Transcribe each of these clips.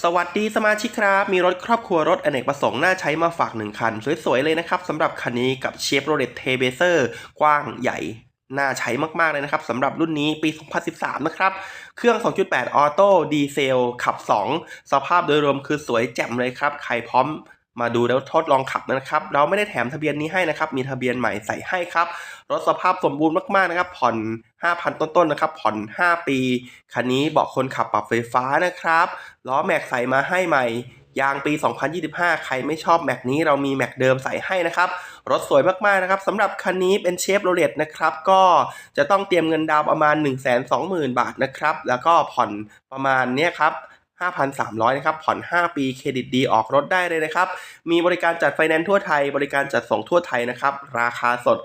สวัสดีสมาชิกครับ มีรถครอบครัวรถอเนกประสงค์น่าใช้มาฝากหนึ่งคัน สวยๆ เลยนะครับสำหรับคันนี้กับเชฟโรเลตเทเบเซอร์กว้างใหญ่ น่าใช้มากๆเลยนะครับสำหรับรุ่นนี้ปี 2013 นะครับ เครื่อง 2.8 ออโต้ดีเซล ขับ 2 สภาพโดยรวมคือสวยแจ่มเลยครับ ใครพร้อม มาดูแล้วทดลองขับนะครับ เราไม่ได้แถมทะเบียนนี้ให้นะครับ มีทะเบียนใหม่ใส่ให้ครับ รถสภาพสมบูรณ์มากๆนะครับ ผ่อน 5,000 ต้นๆนะครับ ผ่อน 5 ปี คันนี้เบาะคนขับปรับไฟฟ้านะครับ ล้อแม็กใส่มาให้ใหม่ ยางปี 2025 ใครไม่ชอบแม็กนี้เรามีแม็กเดิมใส่ให้นะครับ รถสวยมากๆนะครับสำหรับคันนี้เป็นเชฟโรเลตนะครับ ก็จะต้องเตรียมเงินดาวประมาณ 120,000 บาทนะครับ แล้วก็ผ่อนประมาณเนี้ยครับ 5,300 นะครับ ผ่อน 5 ปีเครดิตดีออกรถได้เลยนะครับ มีบริการจัดไฟแนนซ์ทั่วไทย บริการจัดส่งทั่วไทยนะครับ ราคาสด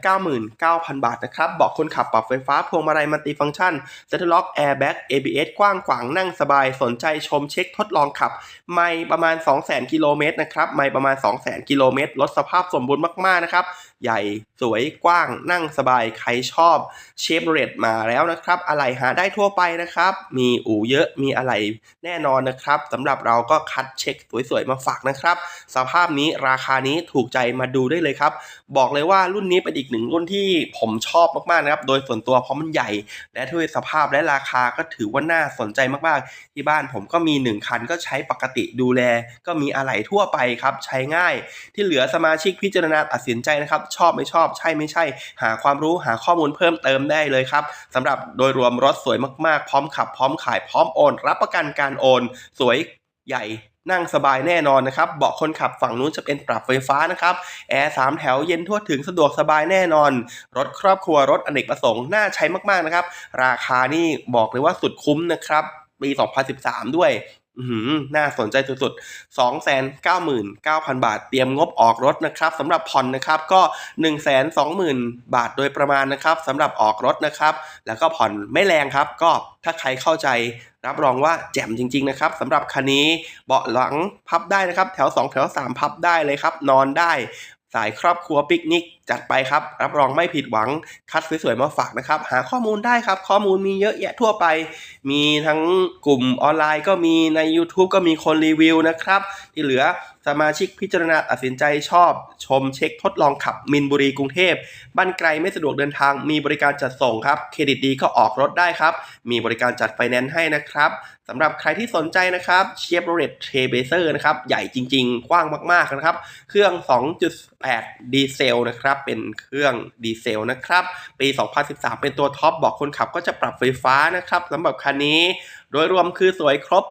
299,000 บาทนะครับบาะคนขับปรับไฟฟ้าพวงมาลัยมัลติฟังก์ชันเซ็ตล็อกแอร์แบ็ก ABS กว้างขวางนั่งสบาย สนใจชมเช็คทดลองขับ ไม่ประมาณ 200,000 กิโลเมตรนะครับ ไม่ประมาณ 200,000 กิโลเมตร รถสภาพสมบูรณ์มาก ๆ นะครับ ใหญ่ สวยกว้างนั่งสบายใครชอบเชฟโรเลตมาแล้วนะครับ อะไหล่หาได้ทั่วไปนะครับ มีอู่เยอะมีอะไหล่แน่นอนนะครับสำหรับเราก็คัดเช็คสวยๆมาฝากนะครับ สภาพนี้ราคานี้ถูกใจมาดูได้เลยครับ บอกเลยว่ารุ่นนี้เป็นอีกหนึ่งรุ่นที่ผมชอบมากๆนะครับ โดยส่วนตัวเพราะมันใหญ่ และด้วยสภาพและราคาก็ถือว่าน่าสนใจมากๆ ที่บ้านผมก็มี 1 คันก็ใช้ปกติดูแล ก็มีอะไหล่ทั่วไปครับ ใช้ง่าย ที่เหลือสมาชิกพิจารณาตัดสินใจนะครับชอบไม่ชอบใช่ไม่ใช่ หาความรู้หาข้อมูลเพิ่มเติมได้เลยครับสำหรับโดยรวมรถสวยมากๆ พร้อมขับ พร้อมขายพร้อมโอน รับประกันการโอน สวยใหญ่นั่งสบายแน่นอนนะครับ เบาะคนขับฝั่งนู้นจะเป็นปรับไฟฟ้านะครับ แอร์สามแถวเย็นทั่วถึงสะดวกสบายแน่นอน รถครอบครัวรถอเนกประสงค์น่าใช้มากๆนะครับ ราคานี่บอกเลยว่าสุดคุ้มนะครับ ปี 2013 ด้วย น่าสนใจสุดๆ 299,000 บาท เตรียมงบออกรถนะครับสำหรับผ่อนนะครับก็ 120,000 บาทโดยประมาณนะครับสำหรับออกรถนะครับ แล้วก็ผ่อนไม่แรงครับ ก็ถ้าใครเข้าใจรับรองว่าแจ่มจริง ๆ นะครับสำหรับคันนี้เบาะหลังพับได้นะครับ แถว 2 แถว 3 พับได้เลยครับ นอนได้ สายครอบครัวปิกนิก จัดไปครับ รับรองไม่ผิดหวัง คัดสวยๆมาฝากนะครับ หาข้อมูลได้ครับ ข้อมูลมีเยอะแยะทั่วไป มีทั้งกลุ่มออนไลน์ก็มีใน YouTube ก็มีคนรีวิวนะครับที่เหลือสมาชิกพิจารณาตัดสินใจชอบ ชมเช็คทดลองขับมินบุรีกรุงเทพบ้านไกลไม่สะดวกเดินทางมีบริการจัดส่งครับเครดิตดีก็ออกรถได้ครับ มีบริการจัดไฟแนนซ์ให้นะครับสำหรับใครที่สนใจนะครับเชฟโรเลตเทเบเซอร์นะครับใหญ่จริงๆ กว้างมากๆนะครับ เครื่อง 2.8 ดีเซลนะครับ เป็นเครื่องดีเซลนะครับ ปี 2013 เป็นตัวท็อปบอกคนขับก็จะปรับไฟฟ้านะครับสำหรับคันนี้ โดยรวมคือสวยครบ